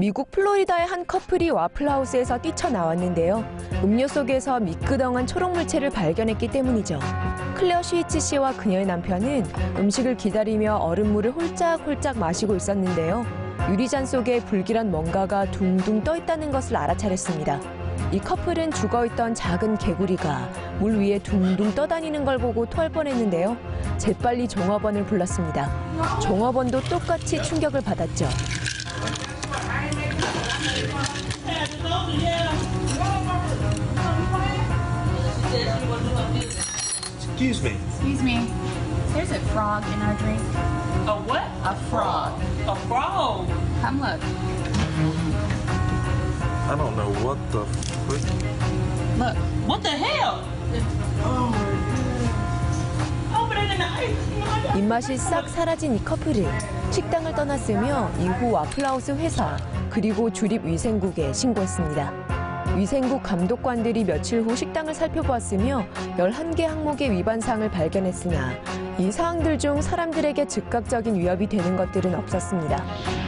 미국 플로리다의 한 커플이 와플하우스에서 뛰쳐나왔는데요. 음료 속에서 미끄덩한 초록 물체를 발견했기 때문이죠. 클레어 슈이츠 씨와 그녀의 남편은 음식을 기다리며 얼음물을 홀짝홀짝 마시고 있었는데요. 유리잔 속에 불길한 뭔가가 둥둥 떠 있다는 것을 알아차렸습니다. 이 커플은 죽어있던 작은 개구리가 물 위에 둥둥 떠다니는 걸 보고 토할 뻔했는데요. 재빨리 종업원을 불렀습니다. 종업원도 똑같이 충격을 받았죠. Excuse me. Excuse me. There's a frog in our drink. A what? A frog. A frog. Come look. I don't know what the frick. Look. What the hell? 입맛이 싹 사라진 이 커플은 식당을 떠났으며 이후 와플하우스 회사 그리고 주립위생국에 신고했습니다. 위생국 감독관들이 며칠 후 식당을 살펴보았으며 11개 항목의 위반 사항을 발견했으나 이 사항들 중 사람들에게 즉각적인 위협이 되는 것들은 없었습니다.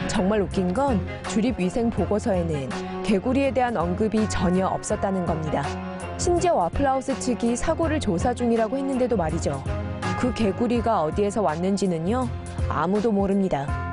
정말 웃긴 건 주립위생 보고서에는 개구리에 대한 언급이 전혀 없었다는 겁니다. 심지어 와플하우스 측이 사고를 조사 중이라고 했는데도 말이죠. 그 개구리가 어디에서 왔는지는요, 아무도 모릅니다.